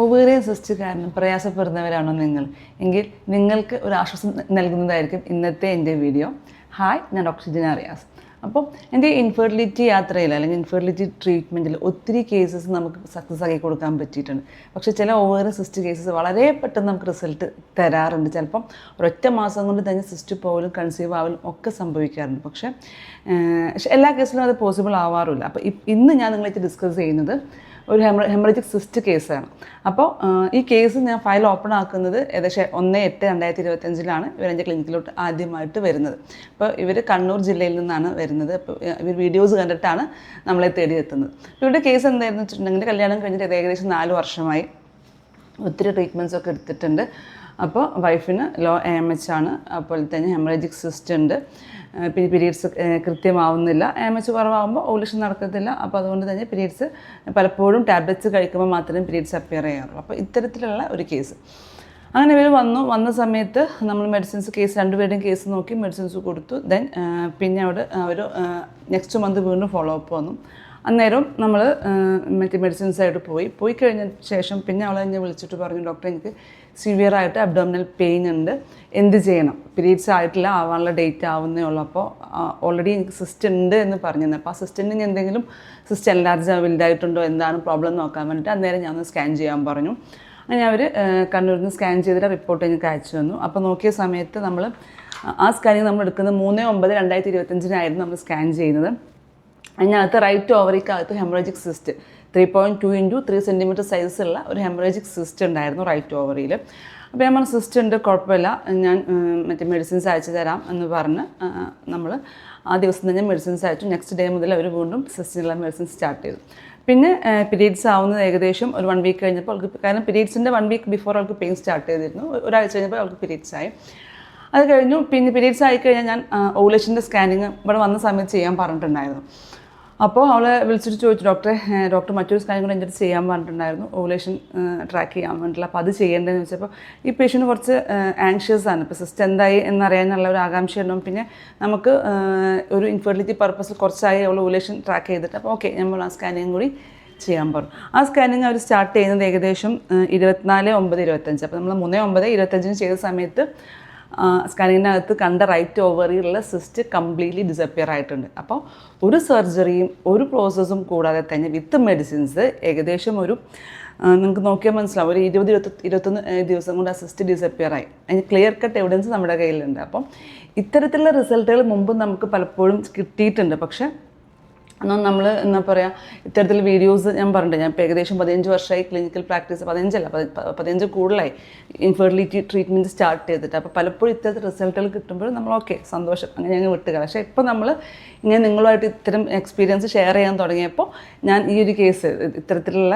Ovarian cyst കാരണം പ്രയാസപ്പെടുന്നവരാണോ നിങ്ങൾ? എങ്കിൽ നിങ്ങൾക്ക് ഒരു ആശ്വാസം നൽകുന്നതായിരിക്കും ഇന്നത്തെ എന്റെ വീഡിയോ. ഹായ് ഞാൻ ഡോക്ടർ ജിന റിയാസ് അപ്പോൾ എന്റെ ഇൻഫെർട്ടിലിറ്റി യാത്രയിൽ അല്ലെങ്കിൽ ഇൻഫെർട്ടിലിറ്റി ട്രീറ്റ്മെന്റിൽ ഒത്തിരി കേസസ് നമുക്ക് സക്സസ് ആക്കി കൊടുക്കാൻ പറ്റിയിട്ടുണ്ട്. പക്ഷേ ചില ഓവർ സിസ്റ്റ് കേസസ് വളരെ പെട്ടെന്ന് നമുക്ക് റിസൾട്ട് തരാറുണ്ട്. ചിലപ്പം ഒരൊറ്റ മാസം കൊണ്ട് തന്നെ സിസ്റ്റ് പോലും കൺസീവ് ആവലും ഒക്കെ സംഭവിക്കാറുണ്ട്. പക്ഷേ എല്ലാ കേസിലും അത് പോസിബിൾ ആവാറില്ല അപ്പോൾ ഇന്ന് ഞാൻ നിങ്ങളായിട്ട് ഡിസ്കസ് ചെയ്യുന്നത് ഒരു ഹെമ ഹെമറേജിക് സിസ്റ്റ് കേസാണ്. അപ്പോൾ ഈ കേസ് ഞാൻ ഫയൽ ഓപ്പൺ ആക്കുന്നത് ഏകദേശം ഒന്ന് എട്ട് രണ്ടായിരത്തി ഇരുപത്തഞ്ചിലാണ് ഇവർ എന്റെ ക്ലിനിക്കിലോട്ട് ആദ്യമായിട്ട് വരുന്നത്. അപ്പോൾ ഇവർ കണ്ണൂർ ജില്ലയിൽ നിന്നാണ് വരുന്നത്. അപ്പോൾ ഇവർ വീഡിയോസ് കണ്ടിട്ടാണ് നമ്മളെ തേടി എത്തുന്നത്. ഇവരുടെ കേസ് എന്തായിരുന്നു വെച്ചിട്ടുണ്ടെങ്കിൽ കല്യാണം കഴിഞ്ഞിട്ട് ഏകദേശം നാല് വർഷമായി. ഒത്തിരി ട്രീറ്റ്മെന്റ്സൊക്കെ എടുത്തിട്ടുണ്ട്. അപ്പോൾ വൈഫിന് ലോ എം എച്ച് ആണ്. അതുപോലെ തന്നെ ഹെമറേജിക് സിസ്റ്റ് ഉണ്ട്. പിന്നെ പീരീഡ്സ് കൃത്യമാവുന്നില്ല. എം എച്ച് കുറവാകുമ്പോൾ ഓവുലേഷൻ നടക്കത്തില്ല. അപ്പോൾ അതുകൊണ്ട് തന്നെ പീരീഡ്സ് പലപ്പോഴും ടാബ്ലറ്റ്സ് കഴിക്കുമ്പോൾ മാത്രമേ പീരീഡ്സ് അപ്പിയർ ചെയ്യാറുള്ളൂ. അപ്പോൾ ഇത്തരത്തിലുള്ള ഒരു കേസ് അങ്ങനെ ഇവർ വന്നു. വന്ന സമയത്ത് നമ്മൾ മെഡിസിൻസ് കേസ് രണ്ടുപേരുടെയും കേസ് നോക്കി മെഡിസിൻസ് കൊടുത്തു. ദെൻ പിന്നെ അവിടെ അവർ നെക്സ്റ്റ് മന്ത് വീണ്ടും ഫോളോ അപ്പ് വന്നു. അന്നേരം നമ്മൾ മറ്റേ മെഡിസിൻസ് ആയിട്ട് പോയി. പോയി കഴിഞ്ഞ ശേഷം പിന്നെ അവളെ എന്നെ വിളിച്ചിട്ട് പറഞ്ഞു ഡോക്ടർ എനിക്ക് സിവിയർ ആയിട്ട് അബ്ഡോമിനൽ പെയിൻ ഉണ്ട്. എന്ത് ചെയ്യണം? പീരീഡ്സ് ആയിട്ടില്ല ആവാനുള്ള ഡേറ്റ് ആവുന്നേ ഉള്ളൂ. അപ്പോൾ ഓൾറെഡി എനിക്ക് സിസ്റ്റ് ഉണ്ട് എന്ന് പറഞ്ഞിരുന്നു. അപ്പോൾ ആ സിസ്റ്റിന് എന്തെങ്കിലും സിസ്റ്റ് എൻലാർജ് വലുതായിട്ടുണ്ടോ എന്താണ് പ്രോബ്ലം നോക്കാൻ വേണ്ടിയിട്ട് അന്നേരം ഞാൻ ഒന്ന് സ്കാൻ ചെയ്യാൻ പറഞ്ഞു. അങ്ങനെ അവർ കണ്ണൂരിൽ നിന്ന് സ്കാൻ ചെയ്തിട്ട് റിപ്പോർട്ട് എനിക്ക് അയച്ചു തന്നു. അപ്പോൾ നോക്കിയ സമയത്ത് നമ്മൾ ആ സ്കാനിങ് നമ്മൾ എടുക്കുന്നത് മൂന്ന് ഒമ്പത് രണ്ടായിരത്തി ഇരുപത്തഞ്ചിനായിരുന്നു നമ്മൾ സ്കാൻ ചെയ്യുന്നത്. അതിനകത്ത് right ഓവറിക്കകത്ത് haemorrhagic cyst three point two into three centimetre സൈസുള്ള ഒരു ഹെമറേജിക് സിസ്റ്റ് ഉണ്ടായിരുന്നു റൈറ്റ് ഓവറിയിൽ അപ്പോൾ ഞാൻ പറഞ്ഞു സിസ്റ്റ് ഉണ്ട് കുഴപ്പമില്ല. ഞാൻ മറ്റേ മെഡിസിൻസ് അയച്ചു തരാം എന്ന് പറഞ്ഞ് നമ്മൾ ആ ദിവസം തന്നെ മെഡിസിൻസ് അയച്ചു. നെക്സ്റ്റ് ഡേ മുതൽ അവർ വീണ്ടും സിസ്റ്റിനുള്ള മെഡിസിൻ സ്റ്റാർട്ട് ചെയ്തു. പിന്നെ പീരീഡ്സ് ആവുന്നത് ഏകദേശം ഒരു വൺ വീക്ക് കഴിഞ്ഞപ്പോൾ അവൾക്ക് കാരണം പീരീഡ്സിന്റെ വൺ വീക്ക് ബിഫോർ അവൾക്ക് പെയിൻ സ്റ്റാർട്ട് ചെയ്തിരുന്നു. ഒരാഴ്ച കഴിഞ്ഞപ്പോൾ അവൾക്ക് പീരീഡ്സ് ആയി. അത് കഴിഞ്ഞു. പിന്നെ പീരീഡ്സ് ആയി കഴിഞ്ഞാൽ ഞാൻ ഓവുലേഷന്റെ സ്കാനിങ് ഇവിടെ വന്ന സമയത്ത് ചെയ്യാൻ പറഞ്ഞിട്ടുണ്ടായിരുന്നു. അപ്പോൾ അവളെ വിളിച്ചിട്ട് ചോദിച്ചു ഡോക്ടറെ ഡോക്ടർ മറ്റൊരു സ്കാനും കൂടെ എന്റെ ചെയ്യാൻ പറഞ്ഞിട്ടുണ്ടായിരുന്നു. ഓവുലേഷൻ ട്രാക്ക് ചെയ്യാൻ വേണ്ടിയില്ല അപ്പോൾ അത് ചെയ്യേണ്ടതെന്ന് വെച്ചപ്പോൾ ഈ പേഷ്യന്റ് കുറച്ച് ആങ്ഷ്യസ് ആണ്. ഇപ്പോൾ സിസ്റ്റം എന്തായി എന്നറിയാനുള്ള ഒരു ആകാംക്ഷ പിന്നെ നമുക്ക് ഒരു ഇൻഫെർട്ടിലിറ്റി പർപ്പസ് കുറച്ചായി അവൾ ഓവുലേഷൻ ട്രാക്ക് ചെയ്തിട്ട് അപ്പോൾ ഓക്കെ നമ്മൾ ആ സ്കാനിങ് കൂടി ചെയ്യാൻ പറഞ്ഞു. ആ സ്കാനിങ് അവർ സ്റ്റാർട്ട് ചെയ്യുന്നത് ഏകദേശം ഇരുപത്തിനാല് ഒമ്പത് ഇരുപത്തഞ്ച്. അപ്പോൾ നമ്മൾ മൂന്ന് ഒമ്പത് ഇരുപത്തഞ്ചിന് ചെയ്ത സമയത്ത് സ്കാനിങ്ങിനകത്ത് കണ്ട റൈറ്റ് ഓവറിയിലുള്ള സിസ്റ്റ് കംപ്ലീറ്റ്ലി ഡിസപ്പിയർ ആയിട്ടുണ്ട്. അപ്പോൾ ഒരു സർജറിയും ഒരു പ്രോസസ്സും കൂടാതെ തന്നെ വിത്ത് മെഡിസിൻസ് ഏകദേശം ഒരു നിങ്ങൾക്ക് നോക്കിയാൽ മനസ്സിലാവും. ഒരു ഇരുപത് ഇരുപത്തി ഇരുപത്തൊന്ന് ദിവസം കൊണ്ട് ആ സിസ്റ്റ് ഡിസപ്പിയർ ആയി. അതിന് ക്ലിയർ കട്ട് എവിഡൻസ് നമ്മുടെ കയ്യിലുണ്ട്. അപ്പം ഇത്തരത്തിലുള്ള റിസൾട്ടുകൾ മുമ്പ് നമുക്ക് പലപ്പോഴും കിട്ടിയിട്ടുണ്ട്. പക്ഷേ എന്നാൽ നമ്മൾ എന്താ പറയുക ഇത്തരത്തിൽ വീഡിയോസ് ഞാൻ പറഞ്ഞിട്ടുണ്ട് ഞാൻ ഏകദേശം പതിനഞ്ച് വർഷമായി ക്ലിനിക്കൽ പ്രാക്ടീസ് പതിനഞ്ചല്ല പതിനഞ്ച് കൂടുതലായി. ഇൻഫെർട്ടിലിറ്റി ട്രീറ്റ്മെന്റ് സ്റ്റാർട്ട് ചെയ്തിട്ട്. അപ്പോൾ പലപ്പോഴും ഇത്തരത്തിൽ റിസൾട്ടുകൾ കിട്ടുമ്പോൾ നമ്മൾ ഓക്കെ സന്തോഷം. അങ്ങനെ ഞങ്ങൾ വിട്ടുക പക്ഷേ ഇപ്പോൾ നമ്മൾ ഇങ്ങനെ നിങ്ങളുമായിട്ട് ഇത്തരം എക്സ്പീരിയൻസ് ഷെയർ ചെയ്യാൻ തുടങ്ങിയപ്പോൾ ഞാൻ ഈ ഒരു കേസ് ഇത്തരത്തിലുള്ള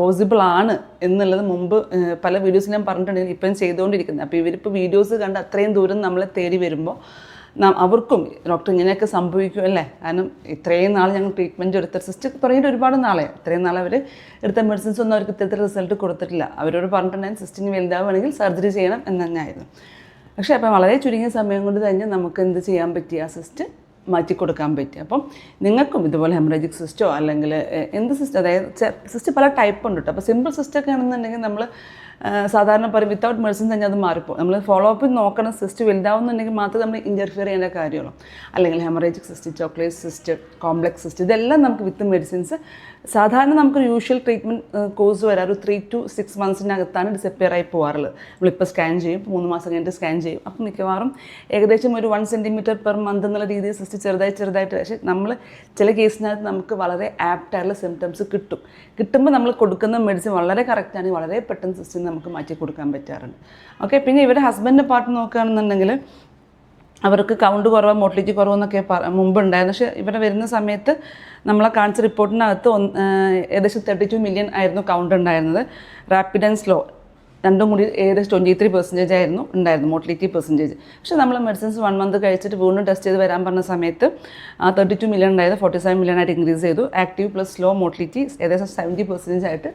പോസിബിൾ ആണ് എന്നുള്ളത് മുമ്പ് പല വീഡിയോസ് ഞാൻ പറഞ്ഞിട്ടുണ്ടെങ്കിൽ ഇപ്പം ചെയ്തുകൊണ്ടിരിക്കുന്നത് അപ്പോൾ ഇവരിപ്പോൾ വീഡിയോസ് കണ്ട് അത്രയും ദൂരം നമ്മളെ തേടി വരുമ്പോൾ അവർക്കും ഡോക്ടർ ഇങ്ങനെയൊക്കെ സംഭവിക്കും അല്ലേ? കാരണം ഇത്രയും നാൾ ഞങ്ങൾ ട്രീറ്റ്മെന്റ് എടുത്ത സിസ്റ്റ് പറഞ്ഞിട്ട് ഒരുപാട് നാളെ. ഇത്രയും നാൾ അവർ എടുത്ത മെഡിസിൻസ് ഒന്നും അവർക്ക് ഇത്തരത്തിൽ റിസൾട്ട് കൊടുത്തിട്ടില്ല. അവരോട് പറഞ്ഞിട്ടുണ്ടെങ്കിൽ സിസ്റ്റിന് വലുതാവുകയാണെങ്കിൽ സർജറി ചെയ്യണം എന്ന് തന്നെയായിരുന്നു. പക്ഷേ അപ്പം വളരെ ചുരുങ്ങിയ സമയം കൊണ്ട് തന്നെ നമുക്ക് എന്ത് ചെയ്യാൻ പറ്റി? ആ സിസ്റ്റ് മാറ്റി കൊടുക്കാൻ പറ്റി. അപ്പം നിങ്ങൾക്കും ഇതുപോലെ ഹെമറേജിക് സിസ്റ്റോ അല്ലെങ്കിൽ എന്ത് സിസ്റ്റം അതായത് സിസ്റ്റ് പല ടൈപ്പ് ഉണ്ട് കേട്ടോ അപ്പോൾ സിമ്പിൾ സിസ്റ്റൊക്കെ ആണെന്നുണ്ടെങ്കിൽ നമ്മൾ സാധാരണ പറയും വിത്തൗട്ട് മെഡിസിൻ തന്നെ അത് മാറിപ്പോകും നമ്മൾ ഫോളോ അപ്പ് നോക്കണം സിസ്റ്റ് വലുതാവുന്നുണ്ടെങ്കിൽ മാത്രമേ നമ്മൾ ഇന്റർഫിയർ ചെയ്യേണ്ട കാര്യമുള്ളൂ. അല്ലെങ്കിൽ haemorrhagic cyst chocolate cyst complex cyst ഇതെല്ലാം നമുക്ക് വിത്ത് മെഡിസിൻസ് സാധാരണ നമുക്ക് യൂഷ്വൽ ട്രീറ്റ്മെന്റ് കോഴ്സ് വരാറ് ത്രീ ടു സിക്സ് മന്ത്സിനകത്താണ് ഡിസപ്പിയർ ആയി പോകാറുള്ളത് നമ്മളിപ്പോൾ സ്കാൻ ചെയ്യും മൂന്ന് മാസം കഴിഞ്ഞിട്ട് സ്കാൻ ചെയ്യും. അപ്പം മിക്കവാറും ഏകദേശം ഒരു വൺ സെന്റിമീറ്റർ പെർ മന്ത് എന്നുള്ള രീതിയിൽ സിസ്റ്റ് ചെറുതായി ചെറുതായിട്ട് പക്ഷേ നമ്മൾ ചില കേസിനകത്ത് നമുക്ക് വളരെ ആപ്റ്റായിട്ടുള്ള സിംറ്റംസ് കിട്ടും. കിട്ടുമ്പോൾ നമ്മൾ കൊടുക്കുന്ന മെഡിസിൻ വളരെ കറക്റ്റാണ് വളരെ പെട്ടെന്ന് സിസ്റ്റിന് നമുക്ക് മാറ്റി കൊടുക്കാൻ പറ്റാറുണ്ട്. ഓക്കെ പിന്നെ ഇവരുടെ ഹസ്ബൻഡിന്റെ പാർട്ട് നോക്കുകയാണെന്നുണ്ടെങ്കിൽ അവർക്ക് കൗണ്ട് കുറവ് മോട്ടിലിറ്റി കുറവെന്നൊക്കെ പറ മുമ്പ് ഉണ്ടായിരുന്നു പക്ഷേ ഇവിടെ വരുന്ന സമയത്ത് നമ്മളെ കാണിച്ച റിപ്പോർട്ടിനകത്ത് ഒന്ന് ഏകദേശം തേർട്ടി ടു മില്യൺ ആയിരുന്നു കൗണ്ട് ഉണ്ടായിരുന്നത്. റാപ്പിഡ് ആൻഡ് സ്ലോ രണ്ടും കൂടി ഏകദേശം ട്വന്റി ത്രീ പെർസെന്റേജ് ആയിരുന്നു ഉണ്ടായിരുന്നു മോട്ടിലിറ്റി പെർസെന്റേജ് പക്ഷേ നമ്മൾ മെഡിസിൻസ് വൺ മന്ത് കഴിച്ചിട്ട് വീണ്ടും ടെസ്റ്റ് ചെയ്ത് വരാൻ പറഞ്ഞ സമയത്ത് ആ തേർട്ടി ടു മില്യൺ ഉണ്ടായത് ഫോർട്ടി സെവൻ മില്യൺ ആയിട്ട് ഇൻക്രീസ് ചെയ്തു. ആക്റ്റീവ് പ്ലസ് സ്ലോ മോട്ടിലിറ്റി ഏകദേശം സെവന്റി പെർസെന്റേജ് ആയിട്ട്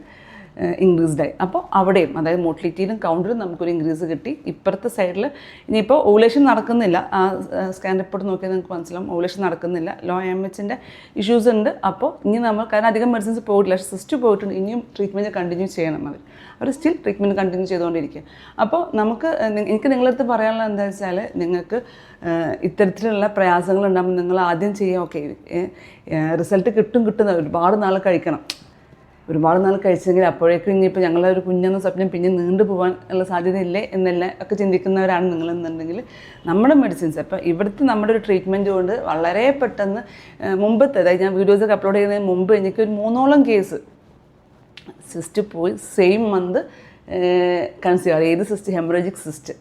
ഇൻക്രീസ്ഡ് ആയി അപ്പോൾ അവിടെയും അതായത് മോട്ടിലിറ്റിയിലും കൗണ്ടിലും നമുക്കൊരു ഇൻക്രീസ് കിട്ടി. ഇപ്പുറത്തെ സൈഡിൽ ഇനിയിപ്പോൾ ഓവുലേഷൻ നടക്കുന്നില്ല. ആ സ്കാൻ റിപ്പോർട്ട് നോക്കിയാൽ നിങ്ങൾക്ക് മനസ്സിലാവും. ഓവുലേഷൻ നടക്കുന്നില്ല. ലോ എം എച്ചിന്റെ ഇഷ്യൂസ് ഉണ്ട്. അപ്പോൾ ഇനി നമ്മൾ കാരണം അധികം മെഡിസിൻസ് പോയിട്ടില്ല. സിസ്റ്റ് പോയിട്ടുണ്ട്. ഇനിയും ട്രീറ്റ്മെന്റ് കണ്ടിന്യൂ ചെയ്യണം അവർ അവർ സ്റ്റിൽ ട്രീറ്റ്മെന്റ് കണ്ടിന്യൂ ചെയ്തുകൊണ്ടിരിക്കുക. അപ്പോൾ നമുക്ക് എനിക്ക് നിങ്ങളടുത്ത് പറയാനുള്ളത് എന്താ വെച്ചാൽ നിങ്ങൾക്ക് ഇത്തരത്തിലുള്ള പ്രയാസങ്ങൾ ഉണ്ടാകുമ്പോൾ നിങ്ങൾ ആദ്യം ചെയ്യുക ഓക്കെ റിസൾട്ട് കിട്ടും കിട്ടുന്ന ഒരുപാട് നാൾ കഴിക്കണം. ഒരുപാട് നാൾ കഴിച്ചെങ്കിൽ അപ്പോഴേക്കും ഇനിയിപ്പോൾ ഞങ്ങളെ ഒരു കുഞ്ഞെന്ന സ്വപ്നം പിന്നെ നീണ്ടു പോകാൻ ഉള്ള സാധ്യതയില്ലേ എന്നെല്ലാം ഒക്കെ ചിന്തിക്കുന്നവരാണ് നിങ്ങളെന്നുണ്ടെങ്കിൽ നമ്മുടെ മെഡിസിൻസ് അപ്പോൾ ഇവിടുത്തെ നമ്മുടെ ഒരു ട്രീറ്റ്മെന്റ് കൊണ്ട് വളരെ പെട്ടെന്ന് മുമ്പത്തെ അതായത് ഞാൻ വീഡിയോസൊക്കെ അപ്ലോഡ് ചെയ്യുന്നതിന് മുമ്പ് എനിക്കൊരു മൂന്നോളം കേസ് സിസ്റ്റ് പോയി സെയിം മന്ത് കൺസീവ് ഏത് സിസ്റ്റ് ഹെമറോജിക് സിസ്റ്റ്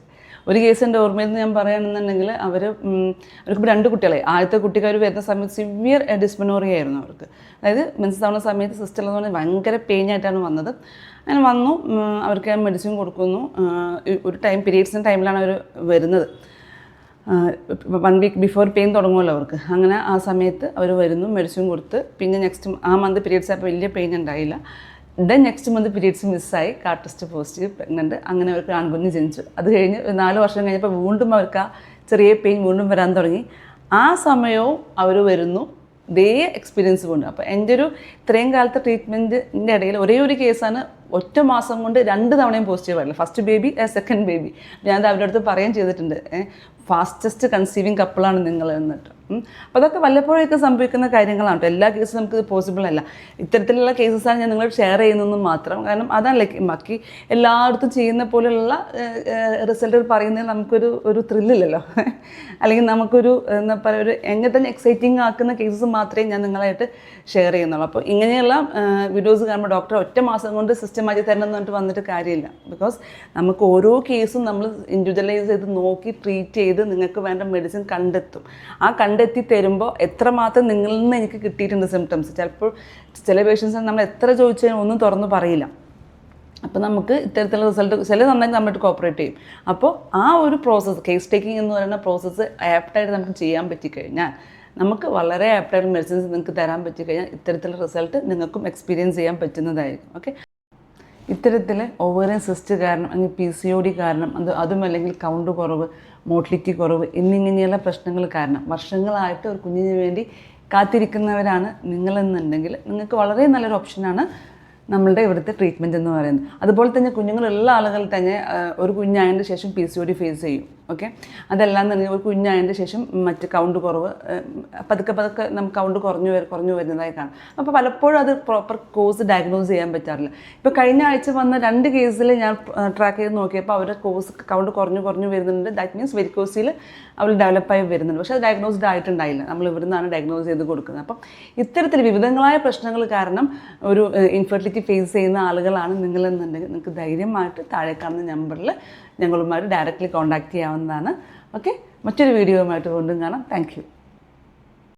ഒരു കേസ് എന്റെ ഓർമ്മയിൽ നിന്ന് ഞാൻ പറയുകയാണെന്നുണ്ടെങ്കിൽ അവർ അവർക്കിപ്പോൾ രണ്ട് കുട്ടികളെ ആദ്യത്തെ കുട്ടിക്ക് അവർ വരുന്ന സമയത്ത് സിവിയർ ഡിസ്മനോറിയ ആയിരുന്നു അവർക്ക്. അതായത് മെൻസ് ആവുന്ന സമയത്ത് സിസ്റ്റർ എന്ന് പറഞ്ഞാൽ ഭയങ്കര പെയിൻ ആയിട്ടാണ് വന്നത്. അങ്ങനെ വന്നു അവർക്ക് അവർക്ക് മെഡിസിൻ കൊടുക്കുന്നു. ഒരു ടൈം പീരീഡ്സിന്റെ ടൈമിലാണ് അവർ വരുന്നത്. വൺ വീക്ക് ബിഫോർ പെയിൻ തുടങ്ങുമല്ലോ അവർക്ക്. അങ്ങനെ ആ സമയത്ത് അവർ വരുന്നു മെഡിസിൻ കൊടുത്ത്. പിന്നെ നെക്സ്റ്റ് ആ മന്ത് പീരീഡ്സ് ആയപ്പോൾ വലിയ പെയിൻ ഉണ്ടായില്ല. ദെൻ നെക്സ്റ്റ് മന്ത് പീരീഡ്സ് മിസ്സായി കാർട്ടിസ്റ്റ് ടെസ്റ്റ് പോസിറ്റീവ് പ്രഗ്നന്റ് അങ്ങനെ അവർക്ക് ആൺകുഞ്ഞ് ജനിച്ചു. അത് കഴിഞ്ഞ് നാല് വർഷം കഴിഞ്ഞപ്പോൾ വീണ്ടും അവർക്ക് ആ ചെറിയ പെയിൻ വീണ്ടും വരാൻ തുടങ്ങി. ആ സമയവും അവർ വരുന്നു. ഇതേ എക്സ്പീരിയൻസ് കൊണ്ട്. അപ്പോൾ എന്റെ ഒരു ഇത്രയും കാലത്തെ ട്രീറ്റ്മെന്റിന്റെ ഇടയിൽ ഒരേ ഒരു കേസാണ് ഒറ്റ മാസം കൊണ്ട് രണ്ട് തവണയും പോസിറ്റീവ് ആയില്ല ഫസ്റ്റ് ബേബി സെക്കൻഡ് ബേബി ഞാനത് അവരുടെ അടുത്ത് പറയുകയും ചെയ്തിട്ടുണ്ട്. ഫാസ്റ്റസ്റ്റ് കൺസീവിങ് കപ്പിളാണ് നിങ്ങൾ എന്നിട്ട്. അപ്പോൾ അതൊക്കെ വല്ലപ്പോഴൊക്കെ സംഭവിക്കുന്ന കാര്യങ്ങളാണ് കേട്ടോ എല്ലാ കേസും നമുക്ക് പോസിബിൾ അല്ല. ഇത്തരത്തിലുള്ള കേസസാണ് ഞാൻ നിങ്ങളോട് ഷെയർ ചെയ്യുന്നതെന്ന് മാത്രം. കാരണം അതാണ് ലൈക്ക് ബാക്കി എല്ലായിടത്തും ചെയ്യുന്ന പോലെയുള്ള റിസൾട്ട് പറയുന്നതിൽ നമുക്കൊരു ഒരു ത്രില്ലില്ലല്ലോ അല്ലെങ്കിൽ നമുക്കൊരു എന്താ പറയുക ഒരു എങ്ങനെ തന്നെ എക്സൈറ്റിംഗ് ആക്കുന്ന കേസസ് മാത്രമേ ഞാൻ നിങ്ങളായിട്ട് ഷെയർ ചെയ്യുന്നുള്ളൂ. അപ്പോൾ ഇങ്ങനെയുള്ള വീഡിയോസ് കാണുമ്പോൾ ഡോക്ടർ ഒറ്റ മാസം കൊണ്ട് സിസ്റ്റം മാറ്റി തരണം എന്ന് പറഞ്ഞിട്ട് വന്നിട്ട് കാര്യമില്ല. ബിക്കോസ് നമുക്ക് ഓരോ കേസും നമ്മൾ ഇൻഡിവിജ്വലൈസ് ചെയ്ത് നോക്കി ട്രീറ്റ് ചെയ്ത് നിങ്ങൾക്ക് വേണ്ട മെഡിസിൻ കണ്ടെത്തും. ആ കണ്ടെത്തി തരുമ്പോൾ എത്രമാത്രം നിങ്ങളിൽ നിന്ന് എനിക്ക് കിട്ടിയിട്ടുണ്ട് സിംറ്റംസ് ചിലപ്പോൾ ചില പേഷ്യൻസ് നമ്മൾ എത്ര ചോദിച്ചാലും ഒന്നും തുറന്ന് പറയില്ല. അപ്പോൾ നമുക്ക് ഇത്തരത്തിലുള്ള റിസൾട്ട് ചില നന്നായി നമ്മളിട്ട് കോപ്പറേറ്റ് ചെയ്യും. അപ്പോൾ ആ ഒരു പ്രോസസ്സ് കേസ് ടേക്കിംഗ് എന്ന് പറയുന്ന പ്രോസസ്സ് ആപ്റ്റായിട്ട് നമുക്ക് ചെയ്യാൻ പറ്റിക്കഴിഞ്ഞാൽ നമുക്ക് വളരെ ആപ്റ്റായിട്ട് മെഡിസിൻസ് നിങ്ങൾക്ക് തരാൻ പറ്റിക്കഴിഞ്ഞാൽ ഇത്തരത്തിലുള്ള റിസൾട്ട് നിങ്ങൾക്കും എക്സ്പീരിയൻസ് ചെയ്യാൻ പറ്റുന്നതായിരിക്കും. ഓക്കെ ഇത്തരത്തിൽ ഓവറിയൻ സിസ്റ്റ് കാരണം അല്ലെങ്കിൽ പി സി ഒ ഡി കാരണം അത് അതും അല്ലെങ്കിൽ കൗണ്ട് കുറവ് മോട്ടിലിറ്റി കുറവ് എന്നിങ്ങനെയുള്ള പ്രശ്നങ്ങൾ കാരണം വർഷങ്ങളായിട്ട് ഒരു കുഞ്ഞിന് വേണ്ടി കാത്തിരിക്കുന്നവരാണ് നിങ്ങളെന്നുണ്ടെങ്കിൽ നിങ്ങൾക്ക് വളരെ നല്ലൊരു ഓപ്ഷനാണ് നമ്മളുടെ ഇവിടുത്തെ ട്രീറ്റ്മെന്റ് എന്ന് പറയുന്നത്. അതുപോലെ തന്നെ കുഞ്ഞുങ്ങളുള്ള ആളുകൾ തന്നെ ഒരു കുഞ്ഞായതിന്റെ ശേഷം P C O D face ചെയ്യും. ഓക്കെ? അതെല്ലാം തന്നെ ഒരു കുഞ്ഞായതിന് ശേഷം മറ്റ് കൗണ്ട് കുറവ് പതുക്കെ പതുക്കെ നമുക്ക് കൗണ്ട് കുറഞ്ഞു കുറഞ്ഞു വരുന്നതായി കാണാം. അപ്പോൾ പലപ്പോഴും അത് പ്രോപ്പർ കോഴ്സ് ഡയഗ്നോസ് ചെയ്യാൻ പറ്റാറില്ല. ഇപ്പോൾ കഴിഞ്ഞ ആഴ്ച വന്ന രണ്ട് കേസിൽ ഞാൻ ട്രാക്ക് ചെയ്ത് നോക്കിയപ്പോൾ അവരുടെ കോഴ്സ് കൗണ്ട് കുറഞ്ഞു കുറഞ്ഞു വരുന്നുണ്ട്. ദാറ്റ് മീൻസ് വെരിക്കോസിൽ അവർ ഡെവലപ്പായി വരുന്നുണ്ട്. പക്ഷേ അത് ഡയഗ്നോസ്ഡ് ആയിട്ടുണ്ടായില്ല. നമ്മൾ ഇവിടെ നിന്നാണ് ഡയഗ്നോസ് ചെയ്ത് കൊടുക്കുന്നത്. അപ്പം ഇത്തരത്തിൽ വിവിധങ്ങളായ പ്രശ്നങ്ങൾ കാരണം ഒരു ഇൻഫെർട്ടിലിറ്റി ഫേസ് ചെയ്യുന്ന ആളുകളാണ് നിങ്ങളെന്നുണ്ടെങ്കിൽ നിങ്ങൾക്ക് ധൈര്യമായിട്ട് താഴെ കാണുന്ന നമ്പറിൽ ഞങ്ങളുമായിട്ട് ഡയറക്റ്റ്ലി കോൺടാക്ട് ചെയ്യാവുന്നതാണ്. ഓക്കെ മറ്റൊരു വീഡിയോയുമായിട്ട് വീണ്ടും കാണാം. താങ്ക്